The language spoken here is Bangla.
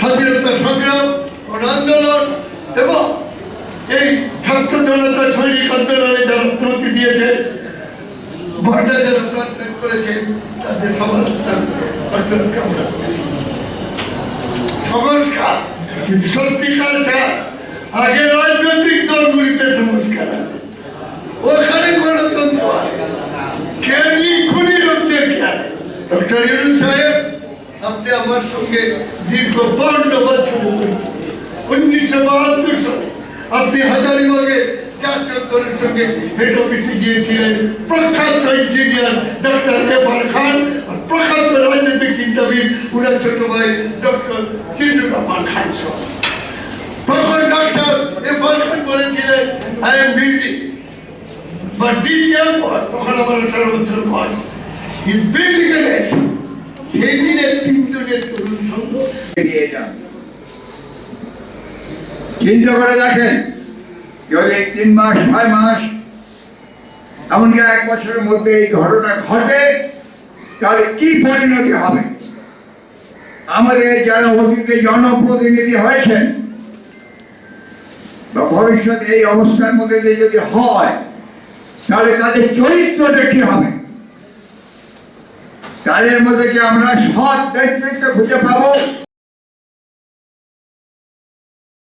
স্বাধীনতা সংগ্রাম আন্দোলন এবং এই ছাত্র জনতা সৈনিক আন্দোলনে যারা প্রতি দিয়েছে যারা প্রাণ করেছে, তাদের সরকার সংস্কার কিন্তু সত্যিকার চায়, আগে রাজনৈতিক দলগুলিতে সংস্কার ওখানে গণতন্ত্র জ্ঞানী খুনি লোকদের জ্ঞানে ডক্টর ইউনুস সাহেব আপনি আমার সঙ্গে দীর্ঘ উনিশশো বাহাত্তর সালে আপনি হাজারিবাগে জাতীয় সঙ্গে হেড অফিসে গিয়েছিলেন। প্রখ্যাত ইঞ্জিনিয়ার ডক্টর এফআর খান আর প্রখ্যাত রাজনৈতিক চিন্তাবিদ উনার ছোট ভাই ডক্টর তখন ডক্টর এফআর খান বলেছিলেন আই এম বিল্ডিং বাট তখন আমার আঠারো বছর বয়স। ইজ বিল্ডিং এ সেই তিনজনের তরুণ সংঘ এগিয়ে যান চিন্তা করে দেখেন যদি তিন মাস, ছয় মাস, এমনকি এক বছরের মধ্যে এই ঘটনা ঘটে, তাহলে কি পরিণতি হবে? আমাদের যারা অতীতে জনপ্রতিনিধি হয়েছেন, বা ভবিষ্যতে এই অবস্থার মধ্যে যদি হয়, তাহলে তাদের চরিত্রটা কি হবে? তাদের মধ্যে কি আমরা সৎ ব্যক্তিত্ব খুঁজে পাবো?